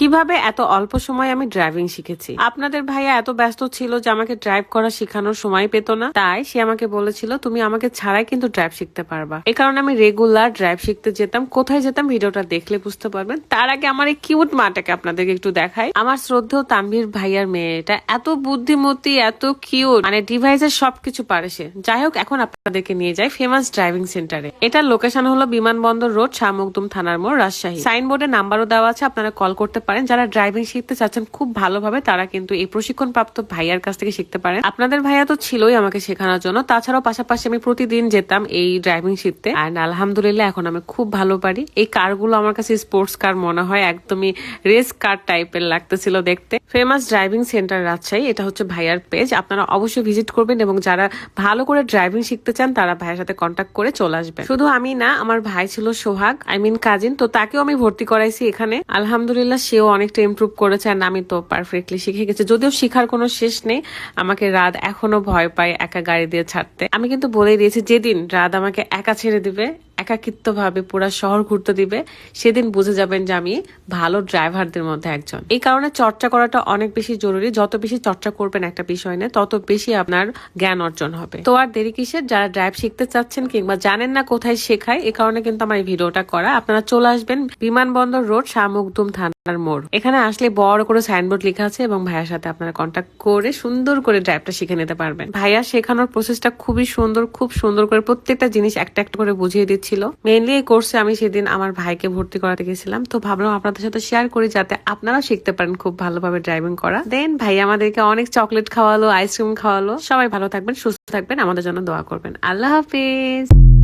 কীভাবে এত অল্প সময় আমি ড্রাইভিং শিখেছি? আপনাদের ভাইয়া এত ব্যস্ত ছিল যে আমাকে ড্রাইভ করা শেখানোর সময় পেত না। তাই সে আমাকে বলেছিল, তুমি আমাকে ছাড়াই কিন্তু ড্রাইভ শিখতে পারবা। এই কারণে আমি রেগুলার ড্রাইভ শিখতে যেতাম। কোথায় যেতাম ভিডিওটা দেখলে বুঝতে পারবেন। তার আগে আমার এই কিউট মাটাকে আপনাদেরকে একটু দেখাই। আমার শ্রদ্ধেয় তানভীর ভাইয়ার মেয়েটা এত বুদ্ধিমতী, এত কিউট মানে ডিভাইসের সবকিছু পারে সে। যাই হোক, এখন আপনাদেরকে নিয়ে যাই ফেমাস ড্রাইভিং সেন্টারে এটার লোকেশন হলো বিমানবন্দর রোড শাহমুকদুম থানার মোড়, রাজশাহী। সাইনবোর্ডে নাম্বারও দেওয়া আছে, আপনারা কল করতে পারেন। যারা ড্রাইভিং শিখতে চাচ্ছেন খুব ভালোভাবে তারা কিন্তু এই প্রশিক্ষণ প্রাপ্ত ভাইয়ার কাছ থেকে শিখতে পারেন। আপনাদের ভাইয়া তো ছিলই আমাকে শেখানোর জন্য। তাছাড়াও পাশাপাশি আমি প্রতিদিন যেতাম এই ড্রাইভিং শিখতে। আর আলহামদুলিল্লাহ এখন আমি খুব ভালো পারি। এই কারগুলো আমার কাছে স্পোর্টস কার মনে হয় একদমই রেস কার টাইপের লাগতেছিল দেখতে। ফেমাস ড্রাইভিং সেন্টার রাজশাহী, এটা হচ্ছে ভাইয়ার পেজ আপনারা অবশ্যই ভিজিট করবেন এবং যারা ভালো করে ড্রাইভিং শিখতে চান, তারা ভাইয়ের সাথে কন্ট্যাক্ট করে চলে আসবেন। শুধু আমি না, আমার ভাই ছিল সোহাগ আই মিন কাজিন, তো তাকেও আমি ভর্তি করাইছি এখানে। আলহামদুলিল্লাহ সেও অনেকটা ইম্প্রুভ করেছে আর আমি তো পারফেক্টলি শিখে গেছি। যদিও শিখার কোনো শেষ নেই, আমাকে রাত এখনও ভয় পায় একা গাড়ি দিয়ে ছাড়তে। আমি কিন্তু বলে দিয়েছি, যেদিন রাত আমাকে একা ছেড়ে দিবে একাকিত্ব ভাবে পুরা শহর ঘুরতে দিবে, সেদিন বুঝে যাবেন যে আমি ভালো ড্রাইভারদের মধ্যে একজন। এই কারণে চর্চা করাটা অনেক বেশি জরুরি। যত বেশি চর্চা করবেন একটা বিষয় নিয়ে, তত বেশি আপনার জ্ঞান অর্জন হবে। তো আর দেরি কিসের? যারা ড্রাইভ শিখতে চাচ্ছেন কিংবা জানেন না কোথায় শেখায় এই কারণে কিন্তু আমার এই ভিডিওটা করা। আপনারা চলে আসবেন বিমানবন্দর রোড শাহমুকদুম থানার মোড়। এখানে আসলে বড় করে সাইনবোর্ড লেখা আছে এবং ভাইয়ার সাথে আপনারা কন্ট্যাক্ট করে সুন্দর করে ড্রাইভটা শিখে নিতে পারবেন। ভাইয়া শেখানোর প্রসেসটা খুবই সুন্দর, খুব সুন্দর করে প্রত্যেকটা জিনিস একটা একটা করে বুঝিয়ে দিচ্ছিল মেইনলি এই কোর্সে আমি সেদিন আমার ভাইকে ভর্তি করাতে গেছিলাম। তো ভাবলাম আপনাদের সাথে শেয়ার করি যাতে আপনারাও শিখতে পারেন খুব ভালোভাবে ড্রাইভিং করা। দেন ভাই আমাদেরকে অনেক চকলেট খাওয়ালো আইসক্রিম খাওয়ালো। সবাই ভালো থাকবেন, সুস্থ থাকবেন। আমাদের জন্য দোয়া করবেন। আল্লাহ হাফিজ।